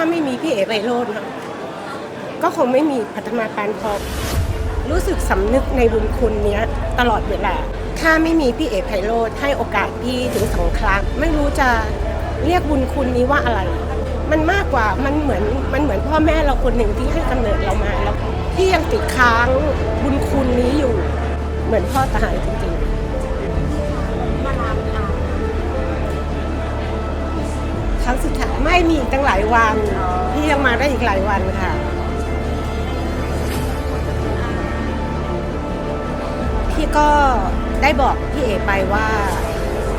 ถ้าไม่มีพี่เอ๋ไพโรจน์นะก็คงไม่มีพัฒนาการพอรู้สึกสำนึกในบุญคุณเนี้ยตลอดเวลา ถ้าไม่มีพี่เอ๋ไพโรจน์ให้โอกาสพี่ถึงสองครั้ง ไม่รู้จะเรียกบุญคุณนี้ว่าอะไร มันมากกว่ามันเหมือนมันเหมือนพ่อแม่เราคนหนึ่งที่ให้กำเนิดเรามาแล้วพี่ยังติดค้างบุญคุณนี้อยู่ เหมือนพ่อตายจริงๆครั้งสุดท้าย ไม่มีอีกตั้งหลายวัน พี่ยังมาได้อีกหลายวันค่ะ พี่ก็ได้บอกพี่เอไปว่า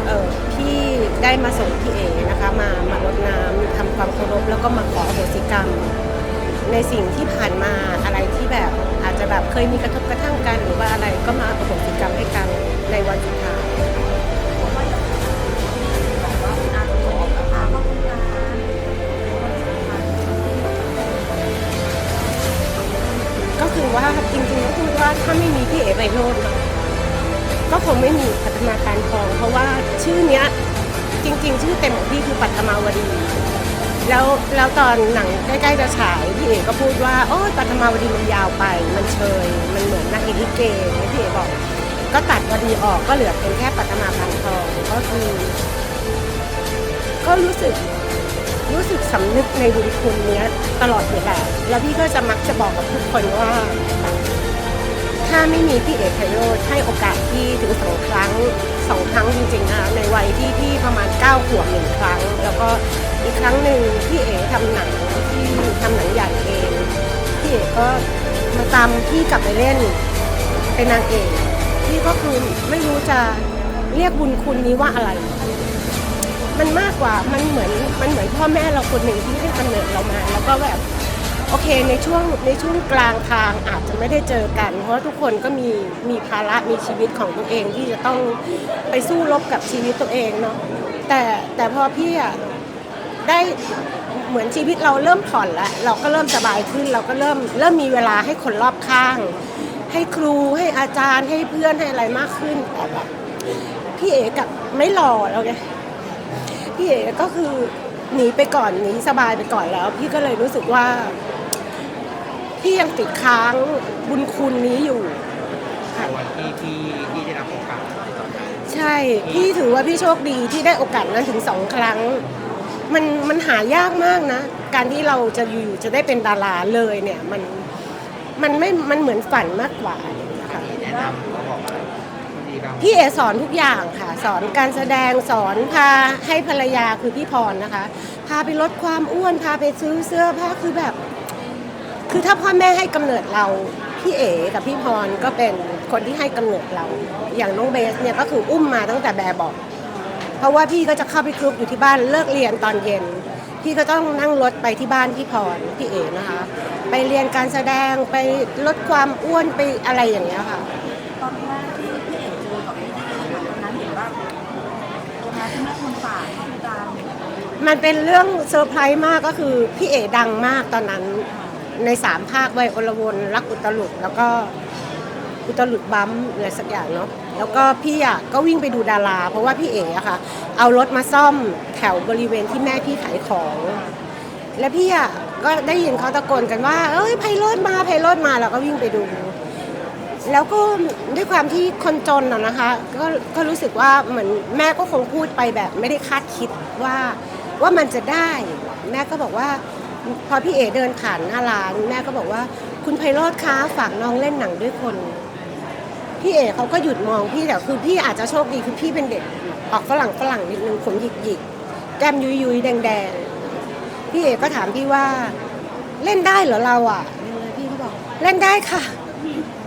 เออพี่ได้มาส่งพี่เอนะคะมามารดน้ำทำความเคารพแล้วก็มาขออโหสิกรรม ในสิ่งที่ผ่านมาอะไรที่แบบอาจจะแบบเคยมีกระทบกระทั่งกัน หรือว่าอะไรก็มาอโหสิกรรมให้กันในวันสุดท้าย คือว่าจริงๆก็คือว่าถ้าไม่มีพี่เอ๋ไพโรจน์เนก็คงไม่มีพัฒนาการทอง เพราะว่าชื่อเนี้ยจริง ๆ ชื่อเต็มของพี่คือปัทมาวดี แล้วแล้วตอนหนังใกล้ๆจะฉายพี่เอ๋ก็พูดว่าโอ้ปัทมาวดีมันยาวไป มันเชยมันเหมือนนักเอกลิเกพี่เอ๋บอก ก็ตัดวดีออกก็เหลือเป็นแค่ปัทมาพันทองก็คือ ก็รู้สึก รู้สึกสำนึกในบุญคุณเนี้ยตลอดเวลาแล้วพี่ก็จะมักจะบอกกับทุกคนว่า ถ้าไม่มีพี่เอกไพโรธให้โอกาสพี่ถึงสองครั้งสองครั้งจริงๆนะในวัยที่พี่ประมาณ9ก้าขวบหนึ่งครั้ง แล้วก็อีกครั้งหนึ่งพี่เอ๋ทำหนังที่ทำหนังใหญ่เองพี่เอ๋ก็มาตามพี่กลับไปเล่นเป็นนางเอกพี่ก็คือไม่รู้จะเรียกบุญคุณนี้ว่าอะไร มันมากกว่ามันเหมือนมันเหมือนพ่อแม่เราคนหนึ่งที่ให้กำเนิดเรามา แล้วก็แบบโอเคในช่วงในช่วงกลางทางอาจจะไม่ได้เจอกัน เพราะทุกคนก็มีมีภาระมีชีวิตของตัวเองที่จะต้องไปสู้รบกับชีวิตตัวเองเนาะแต่แต่พอพี่อะได้เหมือนชีวิตเราเริ่มผ่อนแล้วเราก็เริ่มสบายขึ้น เราก็เริ่มเริ่มมีเวลาให้คนรอบข้าง ให้ครูให้อาจารย์ให้เพื่อนให้อะไรมากขึ้นแต่แบบพี่เอ๋กับไม่รอแล้วไง พี่เอ๋ก็คือหนีไปก่อนหนีสบายไปก่อนแล้ว พี่ก็เลยรู้สึกว่า พี่ยังติดค้างบุญคุณนี้อยู่ค่ะวันที่ที่ที่ได้รับโอกาสใช่ พี่ถือว่าพี่โชคดีที่ได้โอกาสนั้นถึงสองครั้ง มันมันหายากมากนะ การที่เราจะอยู่ๆจะได้เป็นดาราเลยเนี่ย มันมันไม่มันเหมือนฝันมากกว่าค่ะ แนะนำ พี่เอสอนทุกอย่างค่ะ สอนการแสดงสอนพาให้ภรรยาคือพี่พรนะคะ พาไปลดความอ้วนพาไปซื้อเสื้อผ้าคือแบบ คือถ้าพ่อแม่ให้กำเนิดเราพี่เอกับพี่พรก็เป็นคนที่ให้กำเนิดเรา อย่างน้องเบสเนี่ยก็คืออุ้มมาตั้งแต่แบบบอก เพราะว่าพี่ก็จะเข้าไปคลุกอยู่ที่บ้านเลิกเรียนตอนเย็น พี่ก็ต้องนั่งรถไปที่บ้านพี่พรพี่เอนะคะ ไปเรียนการแสดงไปลดความอ้วนไปอะไรอย่างเงี้ยค่ะ มันเป็นเรื่องเซอร์ไพรส์มากก็คือ พี่เอดังมากตอนนั้นในสามภาคไวยอลวนรักอุตลุดแล้วก็อุตลุดบัมป์อะไรสักอย่างเนาะแล้วก็พี่อะก็วิ่งไปดูดารา เพราะว่าพี่เอ๋อะค่ะ เอารถมาซ่อมแถวบริเวณที่แม่พี่ขายของ แล้วพี่อะก็ได้ยินเขาตะโกนกันว่า เอ้ยไพโรดมาไพโรดมาเราก็วิ่งไปดู แล้วก็ด้วยความที่คนจนอะนะคะก็ก็รู้สึกว่าเหมือนแม่ก็คงพูดไปแบบไม่ได้คาดคิดว่าว่ามันจะได้ แม่ก็บอกว่า พอพี่เอเดินผ่านหน้าร้านแม่ก็บอกว่า คุณไพโรธคะฝากน้องเล่นหนังด้วยคนพี่เอเขาก็หยุดมองพี่แต่คือพี่อาจจะโชคดีคือพี่เป็นเด็กออกฝรั่งฝรั่งนิดนึงผมหยิกหยิกแก้มยุยยุยแดงแดงพี่เอก็ถามพี่ว่า เล่นได้เหรอเราอะพี่ก็บอกเล่นได้ค่ะ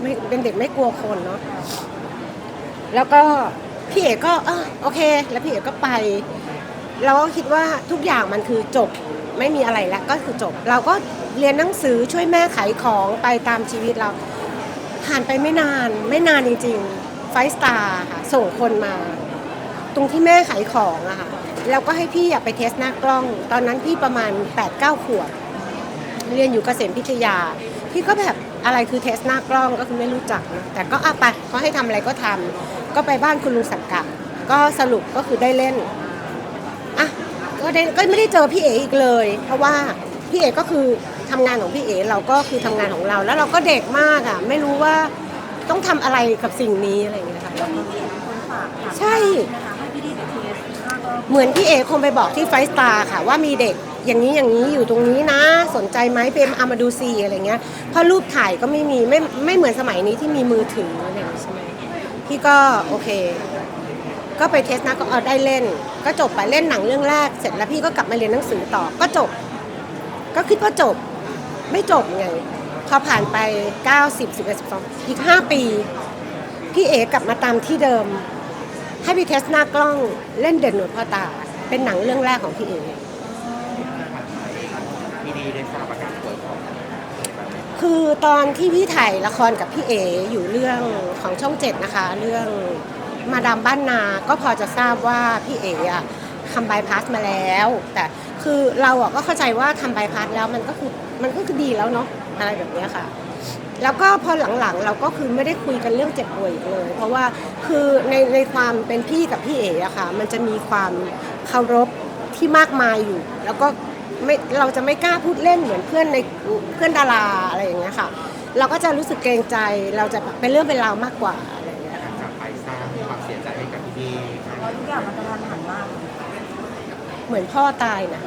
ไม่เป็นเด็กไม่กลัวคนเนาะแล้วก็พี่เอกก็เออโอเค แล้วพี่เอกก็ไป เราก็คิดว่าทุกอย่างมันคือจบไม่มีอะไรแล้วก็คือจบ เราก็เรียนหนังสือช่วยแม่ขายของไปตามชีวิตเรา ผ่านไปไม่นานไม่นานจริงๆไฟสตาร์ค่ะส่งคนมา ตรงที่แม่ขายของอะค่ะแล้วก็ให้พี่อยากไปเทสหน้ากล้อง ตอนนั้นพี่ประมาณ8-9ขวบเรียนอยู่เกษมพิทยา พี่ก็แบบอะไรคือเทสหน้ากล้องก็คือไม่รู้จักนะแต่ก็อะไปเขาให้ทำอะไรก็ทำก็ไปบ้านคุณลุงสังกัดก็สรุปก็คือได้เล่นอะก็ได้ก็ไม่ได้เจอพี่เออีกเลย เพราะว่าพี่เอก็คือทำงานของพี่เอเราก็คือทำงานของเรา แล้วเราก็เด็กมากอะไม่รู้ว่าต้องทำอะไรกับสิ่งนี้อะไรอย่างเงี้ยค่ะวันนี้พี่เอกเป็นคนฝากถามใช่นะคะให้พี่ดีไปเทสข้างก็เหมือนพี่เอคงไปบอกที่ไฟสตาร์ค่ะ ว่ามีเด็ก อย่างนี้อย่างนี้อยู่ตรงนี้นะ สนใจไหมเป็นเอามาดูซีอะไรเงี้ยเพราะรูปถ่ายก็ไม่มีไม่ไม่เหมือนสมัยนี้ที่มีมือถืออะไรอย่างงี้ใช่ไหมพี่ก็โอเค ก็ไปเทสนะก็เอาได้เล่น ก็จบไปเล่นหนังเรื่องแรก เสร็จแล้วพี่ก็กลับมาเรียนหนังสือต่อก็จบ ก็คิดว่าจบ ไม่จบไงพอผ่านไป 90 11 12อีก 5 ปี พี่เอกลับมาตามที่เดิม ให้พี่เทสหน้ากล้องเล่นเด่นหนวดพ่อตา เป็นหนังเรื่องแรกของพี่เอก พี่ดีได้ทราบอาการป่วยของ คือตอนที่พี่ถ่ายละครกับพี่เออยู่เรื่องของช่องเจ็ดนะคะ เรื่องมาดามบ้านนา ก็พอจะทราบว่าพี่เออะทำบายพาสมาแล้ว แต่คือเราอะก็เข้าใจว่าทำบายพาสแล้วมันก็คือมันก็คือดีแล้วเนาะอะไรแบบเนี้ยค่ะ แล้วก็พอหลังๆเราก็คือไม่ได้คุยกันเรื่องเจ็บป่วยอีกเลย เพราะว่าคือในในความเป็นพี่กับพี่เออะค่ะ มันจะมีความเคารพที่มากมายอยู่ แล้วก็ ไม่เราจะไม่กล้าพูดเล่นเหมือนเพื่อนในเพื่อนดาราอะไรอย่างเงี้ยค่ะ เราก็จะรู้สึกเกรงใจเราจะแบบเป็นเรื่องเป็นราวมากกว่าอะไรอย่างเงี้ยการจากไปสร้างความเสียใจให้กับพี่ดีมากเพราะทุกอย่างมันกระทันหันมากเหมือนพ่อตายนะ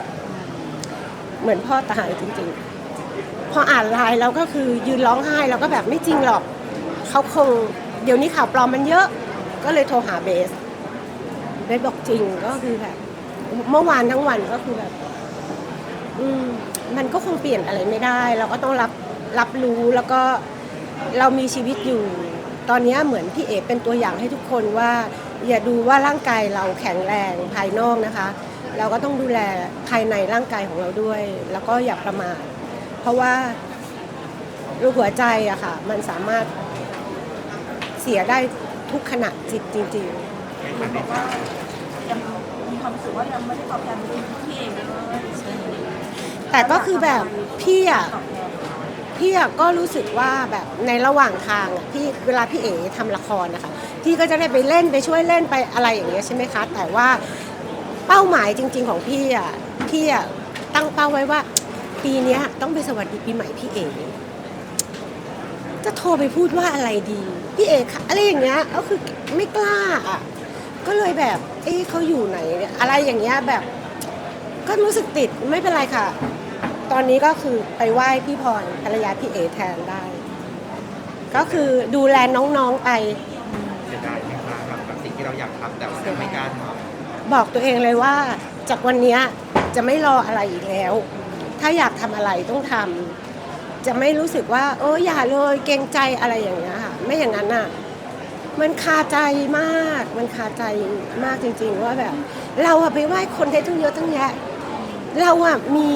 เหมือนพ่อตายจริงๆ พออ่านไลน์เราก็คือยืนร้องไห้เราก็แบบไม่จริงหรอกเขาคงเดี๋ยวนี้ข่าวปลอมมันเยอะ ก็เลยโทรหาเบสเบสบอกจริงก็คือแบบเมื่อวานทั้งวันก็คือแบบ อืมมันก็คงเปลี่ยนอะไรไม่ได้ เราก็ต้องรับรับรู้แล้วก็เรามีชีวิตอยู่ ตอนนี้เหมือนพี่เอ๋เป็นตัวอย่างให้ทุกคนว่า อย่าดูว่าร่างกายเราแข็งแรงภายนอกนะคะ เราก็ต้องดูแลภายในร่างกายของเราด้วย แล้วก็อย่าประมาทเพราะว่ารูหัวใจอะค่ะ มันสามารถเสียได้ทุกขณะจิตจริงๆบอกว่ายังมีความรู้สึกว่ายังไม่ได้ตอบแทนบุญคุณพี่เอกเลย แต่ก็คือแบบพี่อะพี่อะก็รู้สึกว่าแบบในระหว่างทางอะพี่เวลาพี่เอ๋ทำละครนะคะพี่ก็จะได้ไปเล่นไปช่วยเล่นไปอะไรอย่างเงี้ยใช่ไหมคะ แต่ว่าเป้าหมายจริง ๆ ของพี่อะพี่อะตั้งเป้าไว้ว่า ปีเนี้ยต้องไปสวัสดีปีใหม่พี่เอ๋จะโทรไปพูดว่าอะไรดีพี่เอ๋คะอะไรอย่างเงี้ยก็คือไม่กล้าอะก็เลยแบบ เอ๊ะเขาอยู่ไหนเนี่ยอะไรอย่างเงี้ยแบบ ก็รู้สึกติดไม่เป็นไรค่ะ ตอนนี้ก็คือไปไหว้พี่พรภรรยาพี่เอแทนได้ ก็คือดูแลน้องๆไป เสียดายไหมคะกับกับสิ่งที่เราอยากทำแต่ว่ายังไม่กล้าทบอกตัวเองเลยว่า จากวันเนี้ยจะไม่รออะไรอีกแล้ว ถ้าอยากทำอะไรต้องทำจะไม่รู้สึกว่า เอออย่าเลยเกรงใจอะไรอย่างเงี้ยค่ะไม่อย่างนั้นอะ มันคาใจมาก มันคาใจมากจริง ๆ ว่าแบบ เราอะไปไหว้คนได้ทั้งเยอะทั้งแยะ เราอะมี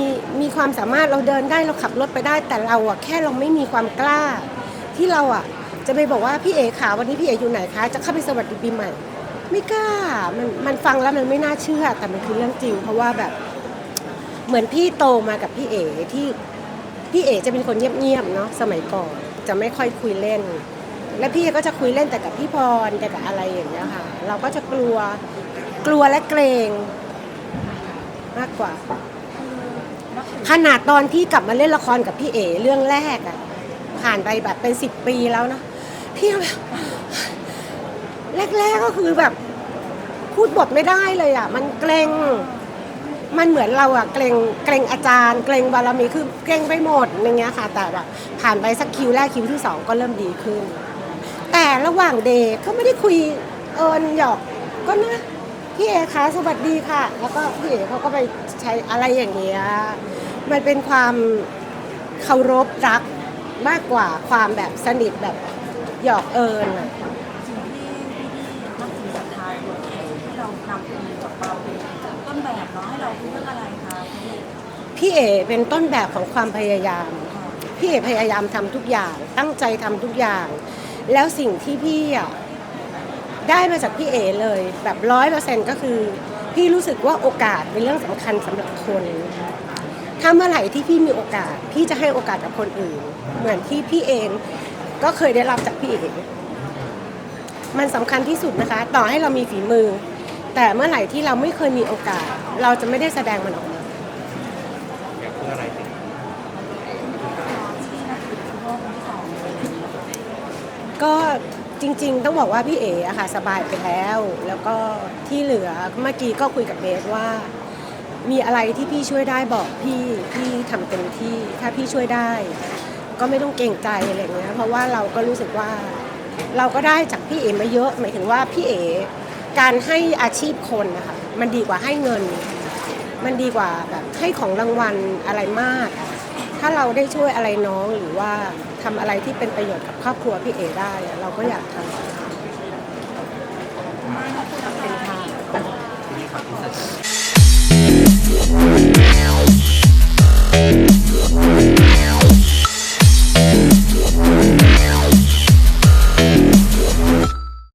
มีความสามารถเราเดินได้เราขับรถไปได้ แต่เราอะแค่เราไม่มีความกล้า ที่เราอะจะไปบอกว่าพี่เอ๋ขาวันนี้พี่เอ๋อยู่ไหนคะจะเข้าไปสวัสดีปีใหม่ ไม่กล้ามันมันฟังแล้วมันไม่น่าเชื่อ แต่มันคือเรื่องจริง เพราะว่าแบบ เหมือนพี่โตมากับพี่เอ๋ที่พี่เอ๋จะเป็นคนเงียบๆเนาะสมัยก่อนจะไม่ค่อยคุยเล่น และพี่ก็จะคุยเล่นแต่กับพี่พรแต่กับอะไรอย่างเงี้ยค่ะ เราก็จะกลัวกลัวและเกรงมากกว่า ขนาดตอนที่กลับมาเล่นละครกับพี่เอ๋เรื่องแรกอะผ่านไปแบบเป็นสิบปีแล้วเนาะพี่แบบแรกๆก็คือแบบ พูดบทไม่ได้เลยอะมันเกรงมันเหมือนเราอะเกรงเกรงอาจารย์ เกรงบารมีคือเกรงไปหมดอย่างเงี้ยค่ะ แต่แบบผ่านไปสักคิวแรกคิวที่สองก็เริ่มดีขึ้น แต่ระหว่างเดย์ก็ไม่ได้คุยเอิญหยอกก็นะพี่เอคะสวัสดีค่ะ แล้วก็พี่เอเขาก็ไปใช้อะไรอย่างเงี้ย มันเป็นความเคารพรักมากกว่าความแบบสนิทแบบหยอกเอิญอะสิ่งที่พี่นับถือศรัทาตัวเองที่เรานำเป็นจาเราเป็นต้นแบบเนาะให้เราคือเรื่องอะไรคะพี่พี่เอเป็นต้นแบบของความพยายามพี่เอพยายามทำทุกอย่าง ตั้งใจทำทุกอย่าง แล้วสิ่งที่พี่อะได้มาจากพี่เอเลยแบบร้อยเปอร์เซ็นต์ก็คือ พี่รู้สึกว่าโอกาสเป็นเรื่องสำคัญสำหรับคน ถ้าเมื่อไหร่ที่พี่มีโอกาส พี่จะให้โอกาสกับคนอื่น เหมือนที่พี่เองก็เคยได้รับจากพี่เองมันสำคัญที่สุดนะคะ ต่อให้เรามีฝีมือ แต่เมื่อไหร่ที่เราไม่เคยมีโอกาส เราจะไม่ได้แสดงมันออกมาก็จริง ๆ ต้องบอกว่าพี่เอ๋อะค่ะสบายไปแล้ว แล้วก็ที่เหลือเมื่อกี้ก็คุยกับเบสว่า มีอะไรที่พี่ช่วยได้บอกพี่พี่ทำเต็มที่ ถ้าพี่ช่วยได้ ก็ไม่ต้องเกรงใจอะไรเงี้ยเพราะว่าเราก็รู้สึกว่า เราก็ได้จากพี่เอ๋มาเยอะหมายถึงว่าพี่เอ๋การให้อาชีพคนนะคะมันดีกว่าให้เงิน มันดีกว่าแบบให้ของรางวัลอะไรมาก ถ้าเราได้ช่วยอะไรน้องหรือว่าทำอะไรที่เป็นประโยชน์กับครอบครัวพี่เอได้อะเราก็อยากทำเป็นค่ะ Thank